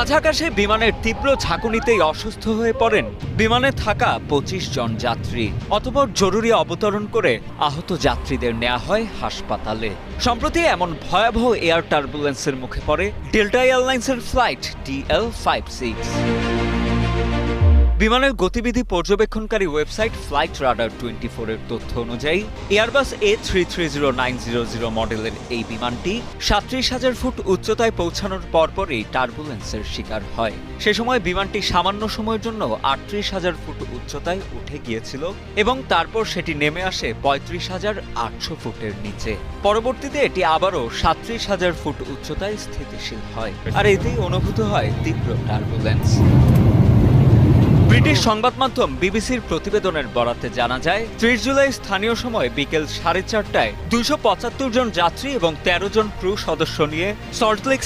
মাঝ আকাশে বিমানের তীব্র ঝাঁকুনিতেই অসুস্থ হয়ে পড়েন বিমানে থাকা পঁচিশ জন যাত্রী। অতপর জরুরি অবতরণ করে আহত যাত্রীদের নেওয়া হয় হাসপাতালে। সম্প্রতি এমন ভয়াবহ এয়ার টার্বুলেন্সের মুখে পড়ে ডেল্টা এয়ারলাইন্সের ফ্লাইট ডিএল ফাইভ সিক্স। বিমানের গতিবিধি পর্যবেক্ষণকারী ওয়েবসাইট ফ্লাইট রাডার টোয়েন্টি ফোরের তথ্য অনুযায়ী Airbus A three three zero nine zero zero মডেলের এই বিমানটি সাতত্রিশ হাজার ফুট উচ্চতায় পৌঁছানোর পরপরই টার্বুলেন্সের শিকার হয়। সে সময় বিমানটি সামান্য সময়ের জন্য আটত্রিশ হাজার ফুট উচ্চতায় উঠে গিয়েছিল এবং তারপর সেটি নেমে আসে পঁয়ত্রিশ হাজার আটশো ফুটের নিচে। পরবর্তীতে এটি আবারও সাতত্রিশ হাজার ফুট উচ্চতায় স্থিতিশীল হয়। আর এতেই অনুভূত হয় তীব্র টার্বুলেন্স। ব্রিটিশ সংবাদ মাধ্যম বিবিসির প্রতিবেদনের বরাতে জানা যায়, ত্রিশ জুলাই স্থানীয় সময় বিকেল সাড়ে চারটায় দুইশো পঁচাত্তর জন যাত্রী এবং তেরো জন ক্রু সদস্য নিয়ে সল্টলেক